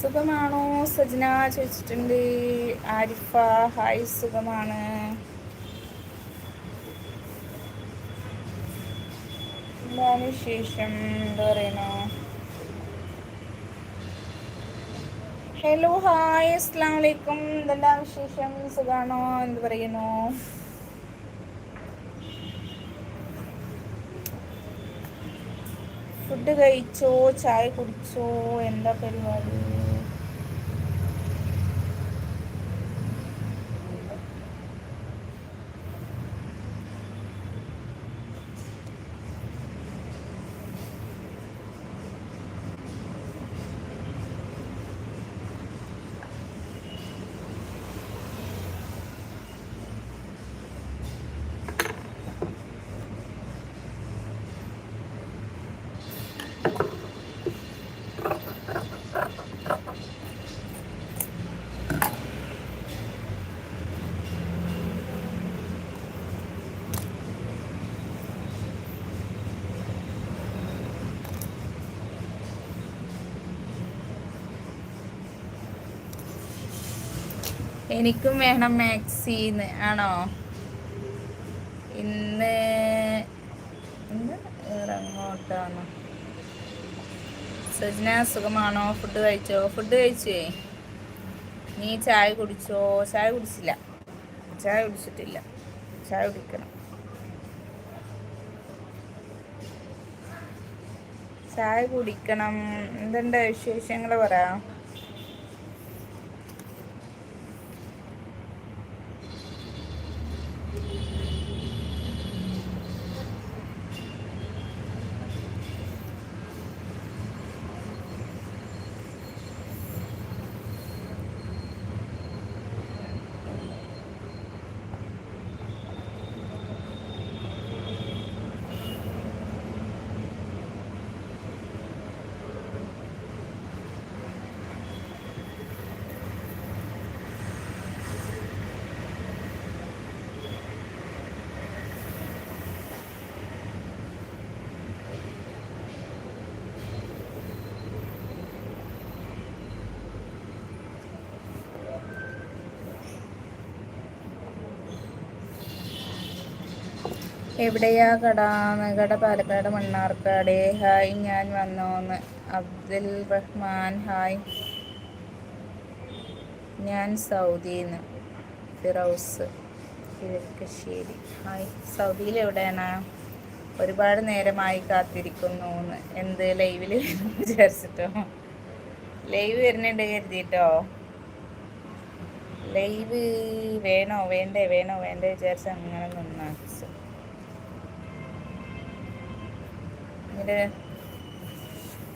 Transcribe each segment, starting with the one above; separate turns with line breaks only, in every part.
സുഖമാണോ? സജന ചോദിച്ചിട്ടുണ്ട്. ആരിഫ ഹായ് സുഖമാണ്. എന്താണ് വിശേഷം? എന്താ പറയണോ ഹലോ ഹായ് അസ്സാം വലൈക്കും. എന്തെല്ലാം വിശേഷം? സുഖാണോ? എന്ത് പറയുന്നു? ഫുഡ് കഴിച്ചോ? ചായ കുടിച്ചോ? എന്താ പരിപാടി? എനിക്കും വേണം മാക്സിന്ന്. ആണോ? ഇന്ന് സജന സജ്ന സുഖമാണോ? ഫുഡ് കഴിച്ചോ? ഫുഡ് കഴിച്ചേ? നീ ചായ കുടിച്ചോ? ചായ കുടിച്ചില്ല. ചായ കുടിച്ചിട്ടില്ല. ചായ കുടിക്കണം. ചായ കുടിക്കണം. എന്തുണ്ട് വിശേഷങ്ങൾ പറയാം എവിടെയാ കടാന്ന് കട പാലക്കാട് മണ്ണാർക്കാട്. ഹായ് ഞാൻ വന്നോന്ന്. അബ്ദുൽ റഹ്മാൻ ഹായ്. ഞാൻ സൗദിന്ന് ഫിറൗസ് കിഴക്കശ്ശേരി. ഹായ് സൗദിയിൽ എവിടെയാണ്? ഒരുപാട് നേരമായി കാത്തിരിക്കുന്നു എന്ന് എന്ത് ലൈവിൽ വിചാരിച്ചിട്ടോ? ലൈവ് വരുന്നുണ്ട് കരുതിയിട്ടോ ലൈവ് വേണോ? വേണ്ടേ വേണോ? വേണ്ടേ വിചാരിച്ച അങ്ങനെ നിന്നാച്ചു എന്നിട്ട്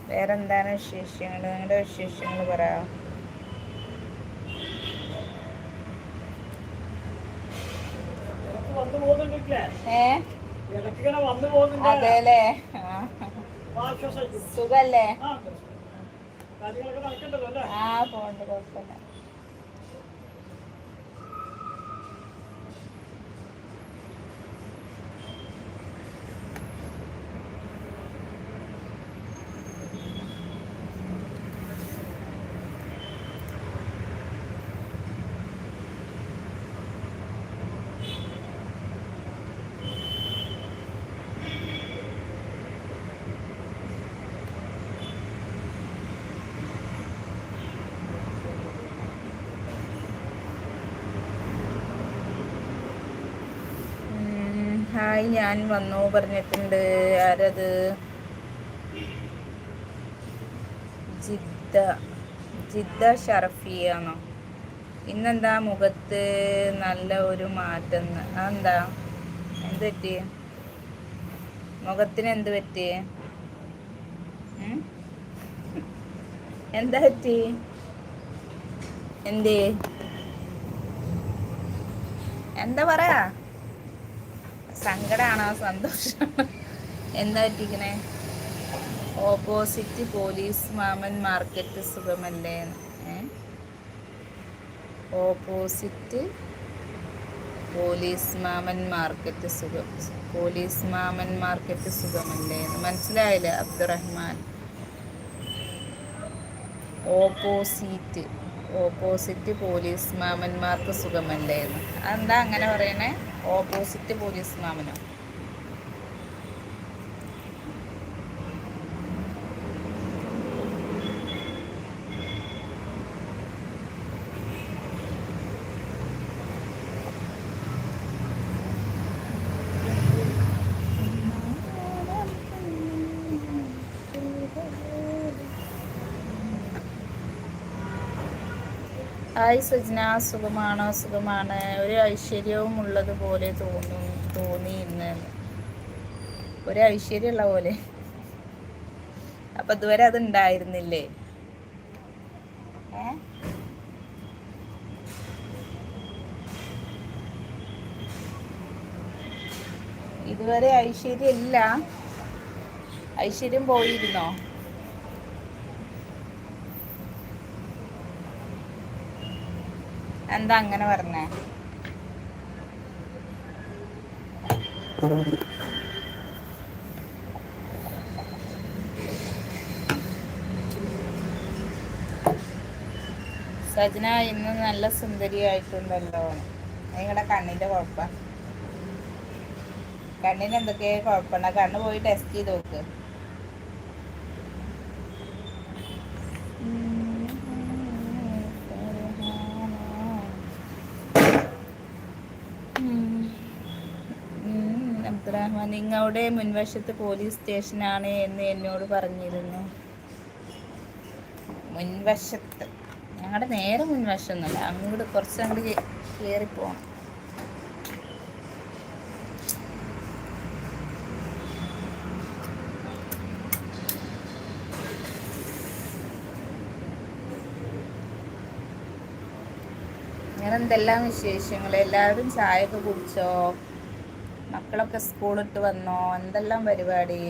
വേറെന്താണ് വിശേഷങ്ങൾ നിങ്ങളുടെ വിശേഷങ്ങൾ പറ. അതെല്ലേ? സുഖല്ലേ? ആ പോണ്ട് കുഴപ്പമില്ല. ഹായ് ഞാൻ വന്നു പറഞ്ഞിട്ടുണ്ട്. ആരത്? ജിദ്ദ. ജിദ്ദ ഷറഫിയാണോ? ഇന്നെന്താ മുഖത്ത് നല്ല ഒരു മാറ്റം? അതെന്താ? എന്ത് പറ്റി? മുഖത്തിന് എന്ത് പറ്റി? എന്താ പറ്റി? എന്തേ? എന്താ പറയാ? സങ്കടാണോ? സന്തോഷം എന്താ പറ്റിക്കണേ? ഓപ്പോസിറ്റ് പോലീസ് മാമൻ മാർക്കറ്റ് സുഖമല്ലേ? ഓപ്പോസിറ്റ് പോലീസ് മാമൻ മാർക്കറ്റ് സുഖം. പോലീസ് മാമൻ മാർക്കറ്റ് സുഖമല്ലേ മനസ്സിലായില്ല അബ്ദുറഹ്മാൻ? ഓപ്പോസിറ്റ് ഓപ്പോസിറ്റ് പോലീസ് മാമന്മാർക്ക് സുഖമല്ലേ എന്ന്. അതെന്താ അങ്ങനെ പറയണേ? ഓപ്പോസിറ്റ് പോലീസ് മാമനോ. ഹായ് സജ്ന സുഖമാണോ? സുഖമാണ്. ഒരു ഐശ്വര്യവും ഉള്ളതുപോലെ തോന്നു തോന്നി ഇന്ന്. ഒരു ഐശ്വര്യമുള്ള പോലെ. അപ്പൊ ഇതുവരെ അത് ഉണ്ടായിരുന്നില്ലേ? ഇതുവരെ ഐശ്വര്യം ഇല്ല ഐശ്വര്യം പോയിരുന്നോ? എന്താ അങ്ങനെ പറഞ്ഞേ? സജന ഇന്ന് നല്ല സുന്ദരിയായിട്ടുണ്ടല്ലോ. നിങ്ങളുടെ കണ്ണിന്റെ കുഴപ്പ. കണ്ണിന് എന്തൊക്കെയാ കുഴപ്പമുണ്ടോ കണ്ണ് പോയി ടെസ്റ്റ് ചെയ്ത് നോക്ക് ഉം, അബ്ദുറഹ്മാൻ നിങ്ങളുടെ മുൻവശത്ത് പോലീസ് സ്റ്റേഷനാണ് എന്ന് എന്നോട് പറഞ്ഞിരുന്നു. മുൻവശത്ത്. ഞങ്ങളുടെ നേരെ മുൻവശമൊന്നുമല്ല അങ്ങോട്ട് കുറച്ചങ്ങോട്ട് കയറി പോകണം അങ്ങനെ എന്തെല്ലാം വിശേഷങ്ങൾ എല്ലാവരും ചായയൊക്കെ കുടിച്ചോ? മക്കളൊക്കെ സ്കൂളിട്ട് വന്നോ? എന്തെല്ലാം പരിപാടി?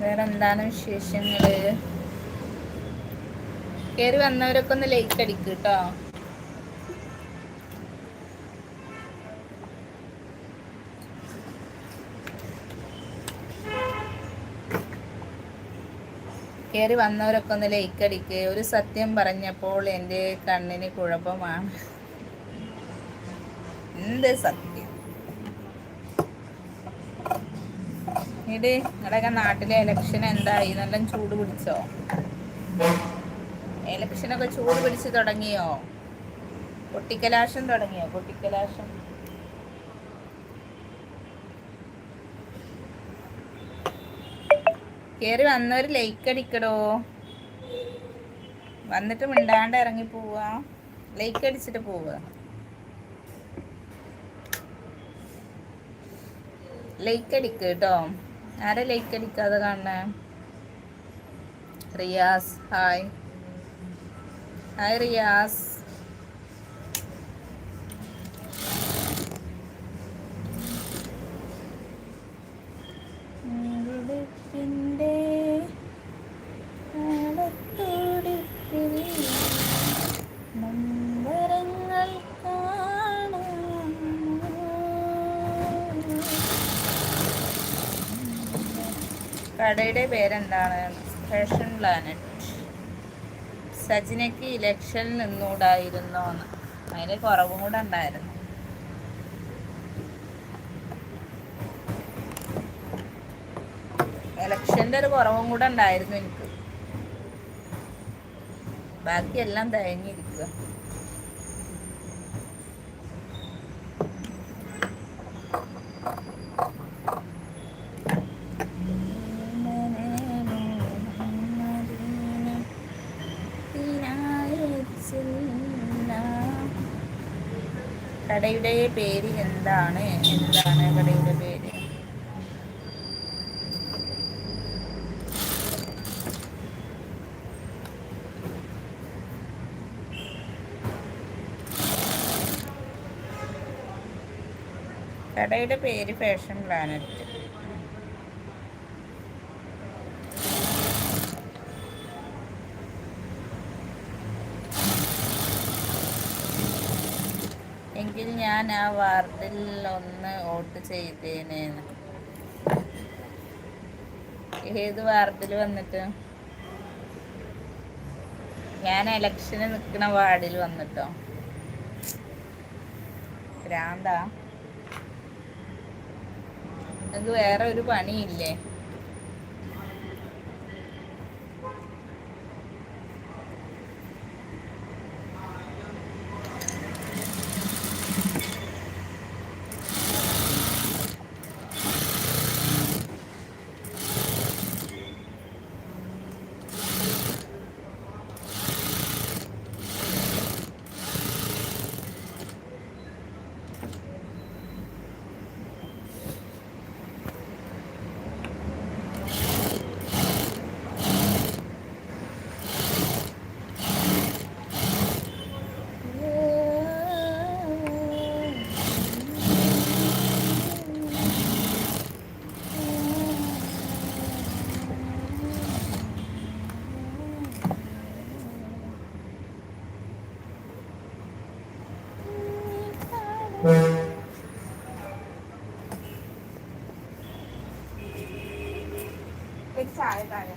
വേറെ എന്താണ് വിശേഷങ്ങൾ? കയറി വന്നവരൊക്കെ ഒന്ന് ലൈക്ക് അടിക്ക് കയറി വന്നവരൊക്കെ ഒന്ന് ലൈക്ക് അടിക്ക്. ഒരു സത്യം പറഞ്ഞപ്പോൾ എന്റെ കണ്ണിന് കുഴപ്പമാണ്. എന്ത് സത്യം? ഇടി നിങ്ങളുടെയൊക്കെ നാട്ടിലെ ഇലക്ഷൻ എന്തായി? നല്ല ചൂട് പിടിച്ചോ? ഇലക്ഷനൊക്കെ ചൂട് പിടിച്ച് തുടങ്ങിയോ? പൊട്ടിക്കലാശം തുടങ്ങിയോ? പൊട്ടിക്കലാശം. കേറി വന്നവർ ലൈക്ക് അടിക്കടോ. വന്നിട്ട് മിണ്ടാണ്ട് ഇറങ്ങി പോവുക ലൈക്ക് അടിച്ചിട്ട് പോവുക ലൈക്ക് അടിക്ക് കേട്ടോ. ആരെ ലൈക്ക് അടിക്കാതെ കാണണേ? റിയാസ്. Hi hi Riyas. കടയുടെ പേരെന്താണ്? ഫാഷൻ പ്ലാനറ്റ് സജിനയ്ക്ക് ഇലക്ഷനിൽ നിന്നൂടായിരുന്നോ എന്ന് അതിന് കുറവും കൂടെ ഉണ്ടായിരുന്നു. ഇലക്ഷന്റെ ഒരു കുറവും കൂടെ ഉണ്ടായിരുന്നു എനിക്ക്. ബാക്കിയെല്ലാം തേങ്ങിയിരിക്കുക പേര് എന്താണ്? എന്താണ് കടയുടെ പേര്? കടയുടെ പേര് ഫാഷൻ പ്ലാനറ്റ്. ഞാൻ ആ വാർഡിൽ ഒന്ന് വോട്ട് ചെയ്തേനേന്ന്. ഏത് വാർഡിൽ വന്നിട്ട്? ഞാൻ ഇലക്ഷന് നിൽക്കുന്ന വാർഡിൽ വന്നിട്ടോ? ഭ്രാന്താ. നിങ്ങൾക്ക് വേറെ ഒരു പണിയില്ലേ ഒരു ചായ താഴെ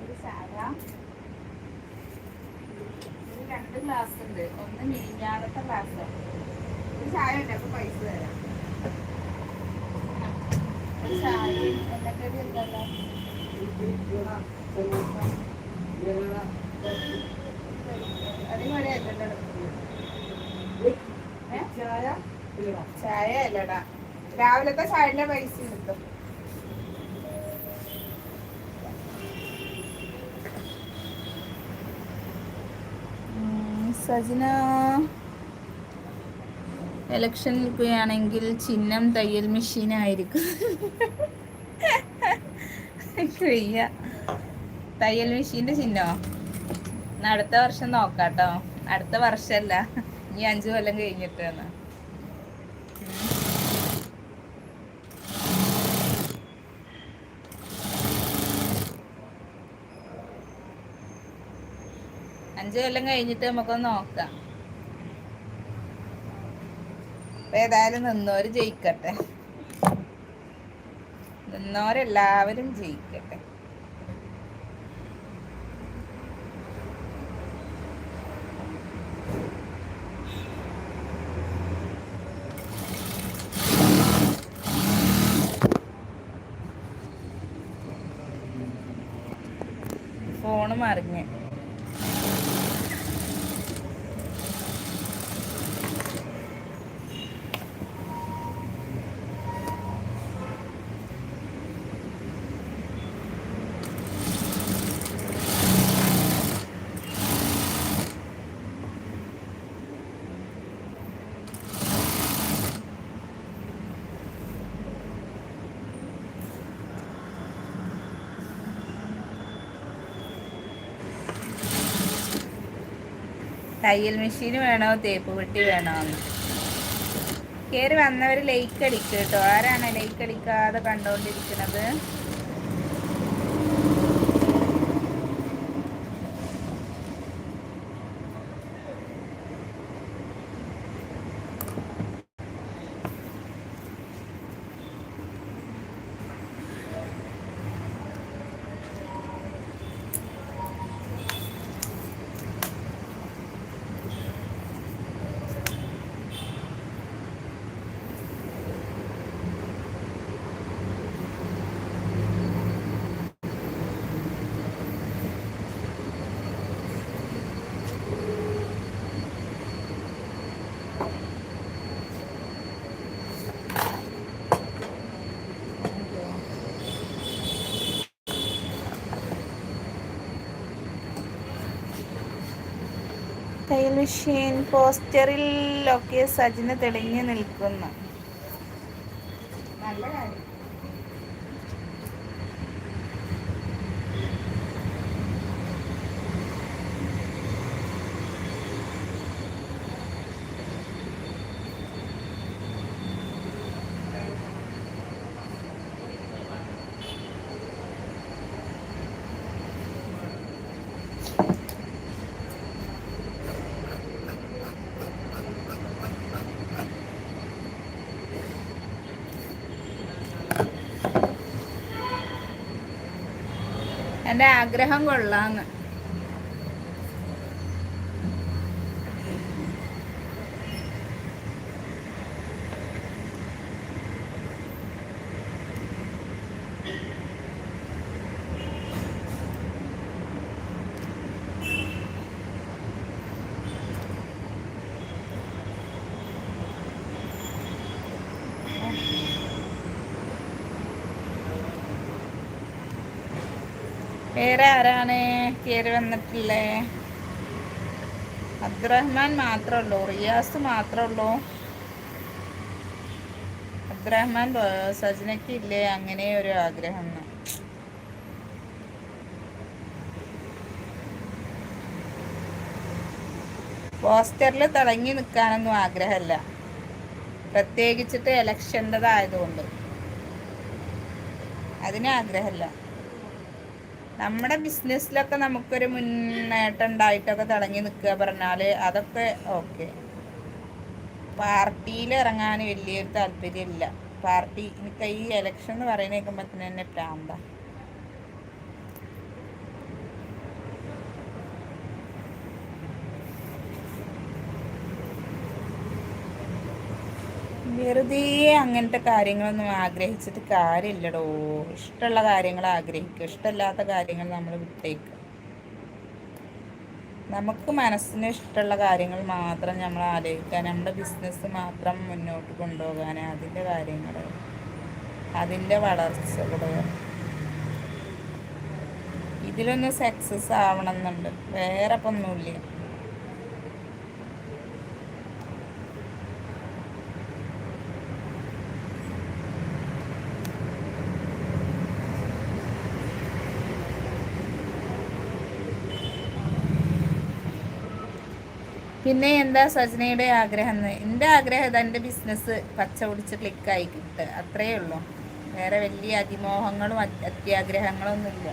ഒരു ചായ ഇത് രണ്ട് ഗ്ലാസ് ഉണ്ട് ഒന്ന് മിനിഞ്ഞാടത്തെ ഗ്ലാസ് ഒരു ചായ ഉണ്ട് അപ്പൊ പൈസ തരാം ഒരു ചായ എണ്ണക്കടി ഉണ്ടല്ലോ അടിപൊളിയായിട്ടുണ്ട് ചായ അല്ലടാ രാവിലത്തെ ചായന്റെ പൈസ കിട്ടും. സജിന. എലക്ഷൻ നിൽക്കുകയാണെങ്കിൽ ചിഹ്നം തയ്യൽ മെഷീൻ ആയിരിക്കും. എനിക്ക് വയ്യ തയ്യൽ മെഷീന്റെ ചിഹ്നോ? അടുത്ത വർഷം നോക്കാട്ടോ. അടുത്ത വർഷമല്ല ഈ അഞ്ചു കൊല്ലം കഴിഞ്ഞിട്ടാണ് അഞ്ചു കൊല്ലം കഴിഞ്ഞിട്ട് നമുക്കൊന്ന് നോക്കാം. ഏതായാലും നിന്നോര് ജയിക്കട്ടെ. നിന്നോരെല്ലാവരും ജയിക്കട്ടെ. ഫോണ് മറിഞ്ഞ്. തയ്യൽ മെഷീൻ വേണോ തേപ്പ് പെട്ടി വേണോ? കയറി വന്നവർ ലൈക്ക് അടിക്കുക കേട്ടോ. ആരാണ് ലൈക്ക് അടിക്കാതെ കണ്ടോണ്ടിരിക്കുന്നത് തയ്യൽ മെഷീൻ പോസ്റ്ററിൽ ഒക്കെ സജിന തെളിഞ്ഞു നിൽക്കുന്നു. നല്ല കാര്യം. എന്റെ ആഗ്രഹം കൊള്ളാന്ന്. വേറെ ആരാണ് കയറി വന്നിട്ടില്ലേ അബ്ദുറഹ്മാൻ മാത്രമേ ഉള്ളൂ. റിയാസ് മാത്രമേ ഉള്ളൂ. അബ്ദുറഹ്മാൻ സജനയ്ക്ക് ഇല്ലേ? അങ്ങനെ ഒരു ആഗ്രഹം പോസ്റ്ററിൽ തിളങ്ങി നിൽക്കാനൊന്നും ആഗ്രഹമല്ല പ്രത്യേകിച്ചിട്ട് ഇലക്ഷന്റെതായതുകൊണ്ട് അതിന് ആഗ്രഹമല്ല നമ്മുടെ ബിസിനസ്സിലൊക്കെ നമുക്കൊരു മുന്നേറ്റം ഉണ്ടായിട്ടൊക്കെ തിളങ്ങി നിൽക്കുക പറഞ്ഞാൽ അതൊക്കെ ഓക്കെ പാർട്ടിയിൽ ഇറങ്ങാൻ വലിയൊരു താല്പര്യമില്ല പാർട്ടി എനിക്ക് ഈ ഇലക്ഷൻ എന്ന് പറയുന്ന കേൾക്കുമ്പോൾ തന്നെ പ്രാന്ത. വെറുതെ അങ്ങനത്തെ കാര്യങ്ങളൊന്നും ആഗ്രഹിച്ചിട്ട് കാര്യമില്ലടോ. ഇഷ്ടമുള്ള കാര്യങ്ങൾ ആഗ്രഹിക്കുക. ഇഷ്ടമില്ലാത്ത കാര്യങ്ങൾ നമ്മൾ വിട്ടേക്കുക. നമുക്ക് മനസ്സിന് ഇഷ്ടമുള്ള കാര്യങ്ങൾ മാത്രം നമ്മൾ ആലോചിക്കാൻ നമ്മുടെ ബിസിനസ് മാത്രം മുന്നോട്ട് കൊണ്ടുപോകാൻ അതിന്റെ കാര്യങ്ങൾ അതിന്റെ വളർച്ചകൾ. ഇതിലൊന്ന് സക്സസ് ആവണം എന്നുണ്ട്. വേറെ ഒന്നുമില്ല പിന്നെ എന്താ സജനയുടെ ആഗ്രഹം എന്റെ ആഗ്രഹം ഇതാ എന്റെ ബിസിനസ് പച്ച പിടിച്ച് ക്ലിക്കായി കിട്ടുക. അത്രയേ ഉള്ളൂ. വേറെ വലിയ അതിമോഹങ്ങളും അത്യാഗ്രഹങ്ങളൊന്നുമില്ല.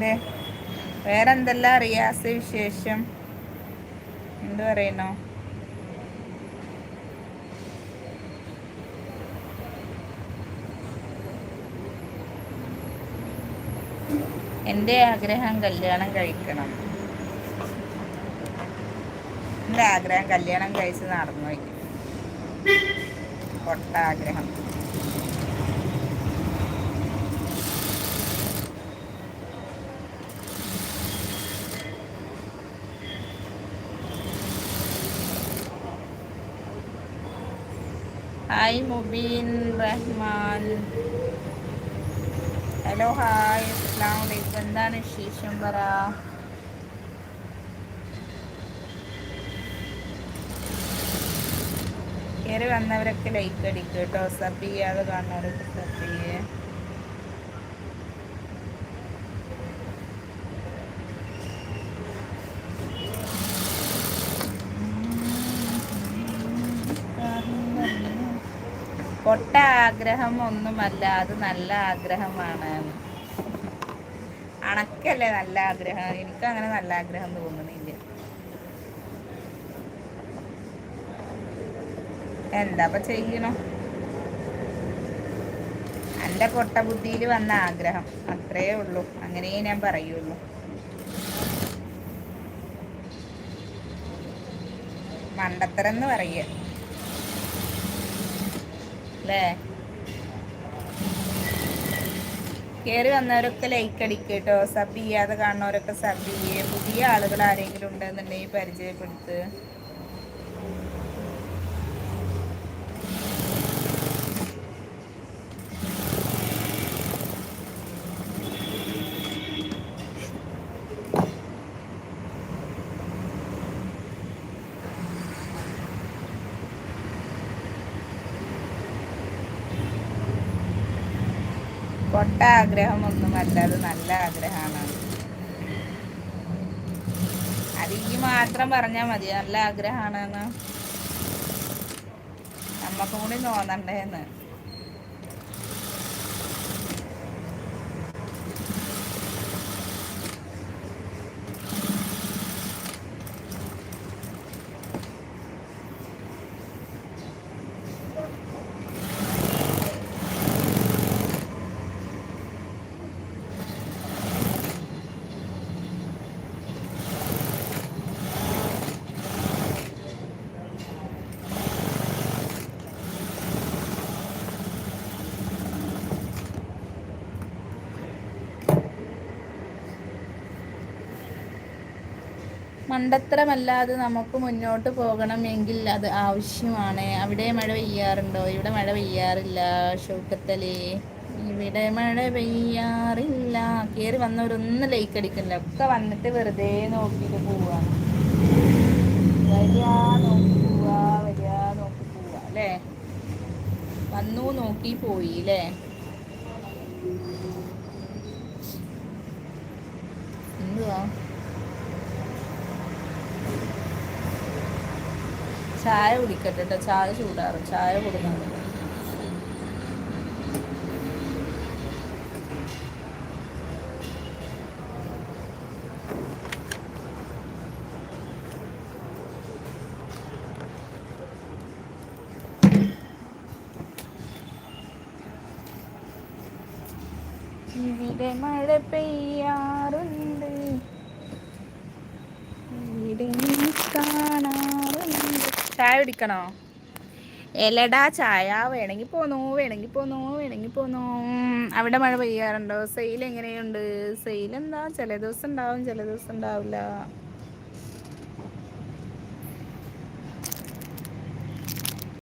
അതെ വേറെ എന്തെല്ലാം റിയാസ് വിശേഷം? എന്ത് പറയുന്നു? എന്റെ ആഗ്രഹം കല്യാണം കഴിക്കണം. എന്റെ ആഗ്രഹം കല്യാണം കഴിച്ച് നടന്നു വയ്ക്കും പൊട്ട ആഗ്രഹം. Hi Mubeen Rahman hello hi അസ്സാം വലൈക്കും എന്താണ് വിശേഷം പറ? കയറി വന്നവരൊക്കെ ലൈക്ക് അടിക്കുക കേട്ടോ. സബ് ചെയ്യാതെ കാണുന്നവരൊക്കെ സബ് ചെയ്യേ പൊട്ട ആഗ്രഹം ഒന്നുമല്ല അത് നല്ല ആഗ്രഹമാണ്. അണക്കല്ലേ നല്ല ആഗ്രഹം. എനിക്ക് അങ്ങനെ നല്ല ആഗ്രഹം തോന്നുന്നില്ല. എന്താ ചെയ്യണോ? എന്റെ പൊട്ട ബുദ്ധിയിൽ വന്ന ആഗ്രഹം. അത്രയേ ഉള്ളൂ. അങ്ങനെ ഞാൻ പറയുള്ളൂ. മണ്ടത്തരന്ന് പറയ. ല്ലേ കയറി വന്നവരൊക്കെ ലൈക്ക് അടിക്കുക കേട്ടോ സബ് ചെയ്യാതെ കാണുന്നവരൊക്കെ സബ് ചെയ്യേ. പുതിയ ആളുകൾ ആരെങ്കിലും ഉണ്ടെന്നുണ്ടെങ്കിൽ പരിചയപ്പെടുത്ത്. പൊട്ട ആഗ്രഹമൊന്നുമല്ല അത് നല്ല ആഗ്രഹമാണ്. അത് ഈ മാത്രം പറഞ്ഞാൽ മതി. നല്ല ആഗ്രഹമാണെന്ന്. നമ്മക്കും കൂടി തോന്നണ്ടേന്ന്. മണ്ടത്തരമല്ലാതെ നമുക്ക് മുന്നോട്ട് പോകണമെങ്കിൽ അത് ആവശ്യമാണ്. അവിടെ മഴ പെയ്യാറുണ്ടോ? ഇവിടെ മഴ പെയ്യാറില്ല ഷൗക്കത്തലേ ഇവിടെ മഴ പെയ്യാറില്ല. കയറി വന്നവരൊന്നും ലൈക്ക് അടിക്കില്ല ഒക്കെ വന്നിട്ട് വെറുതെ നോക്കിയിട്ട് നോക്കി പോവാ പോവാ അല്ലേ? വന്നു നോക്കി പോയി അല്ലേ? എന്തുവാ? ചായ കുടിക്കട്ടെ കേട്ടോ ചായ ചൂടാറും. ചായ കൊടുക്കണം ഇവിടെ മഴ പെയ്യാറുണ്ട് ഇവിടെ കാണാറുണ്ട് ചായ കുടിക്കണോ എലടാ ചായ വേണമെങ്കിൽ പോന്നോ വേണമെങ്കിൽ പോന്നോ വേണമെങ്കിൽ പോന്നോ. അവിടെ മഴ പെയ്യാറുണ്ടോ? സെയിൽ എങ്ങനെയുണ്ട് സെയിൽ എന്താ ചില ദിവസം ഉണ്ടാവും ചില ദിവസം ഉണ്ടാവില്ല.